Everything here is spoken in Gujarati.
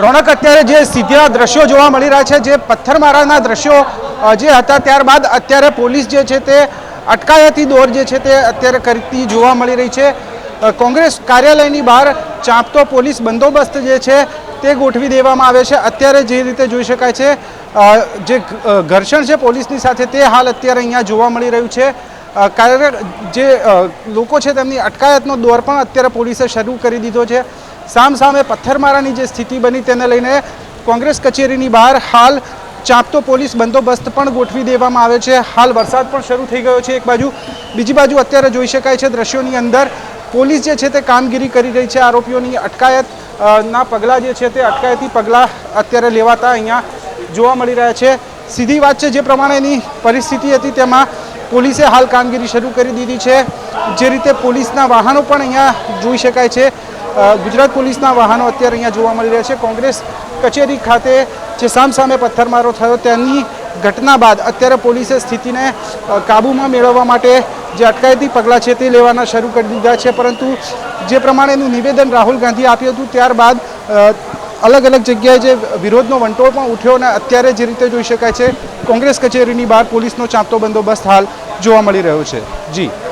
રોનક, અત્યારે જે સીધા દ્રશ્યો જોવા મળી રહ્યા છે, જે પથ્થરમારાના દ્રશ્યો જે હતા, ત્યારબાદ અત્યારે પોલીસ જે છે તે અટકાયતી દોર જે છે તે અત્યારે કરતી જોવા મળી રહી છે. કોંગ્રેસ કાર્યાલયની બહાર ચાંપતો પોલીસ બંદોબસ્ત જે છે તે ગોઠવી દેવામાં આવે છે. અત્યારે જે રીતે જોઈ શકાય છે જે ઘર્ષણ છે પોલીસની સાથે તે હાલ અત્યારે અહીંયા જોવા મળી રહ્યું છે. કાર્ય જે લોકો છે તેમની અટકાયતનો દોર પણ અત્યારે પોલીસે શરૂ કરી દીધો છે. સામ સામે પથ્થરમારાની જે સ્થિતિ બની તેને લઈને કોંગ્રેસ કચેરીની બહાર હાલ ચાંપતો પોલીસ બંદોબસ્ત પણ ગોઠવી દેવામાં આવે છે. હાલ વરસાદ પણ શરૂ થઈ ગયો છે એક બાજુ. બીજી બાજુ અત્યારે જોઈ શકાય છે દ્રશ્યોની અંદર પોલીસ જે છે તે કામગીરી કરી રહી છે. આરોપીઓની અટકાયત ના પગલાં જે છે તે અટકાયતી પગલાં અત્યારે લેવાતા અહીંયા જોવા મળી રહ્યા છે. સીધી વાત છે જે પ્રમાણેની પરિસ્થિતિ હતી તેમાં પોલીસે હાલ કામગીરી શરૂ કરી દીધી છે. જે રીતે પોલીસના વાહનો પણ અહીંયા જોઈ શકાય છે. ગુજરાત પોલીસના વાહનો અત્યારે અહીંયા જોવા મળી રહ્યા છે. કોંગ્રેસ કચેરી ખાતે જે સામસામે પથ્થરમારો થયો તેની ઘટના બાદ અત્યારે પોલીસે સ્થિતિને કાબૂમાં મેળવવા માટે જે અટકાયતી પગલાં છે તે લેવાના શરૂ કરી દીધા છે. પરંતુ જે પ્રમાણેનું નિવેદન રાહુલ ગાંધીએ આપ્યું હતું, ત્યારબાદ અલગ અલગ જગ્યાએ જે વિરોધનો વંટોળ પણ ઉઠ્યો અને અત્યારે જે રીતે જોઈ શકાય છે, કોંગ્રેસ કચેરીની બહાર પોલીસનો ચાંપતો બંદોબસ્ત હાલ જોવા મળી રહ્યો છે. જી.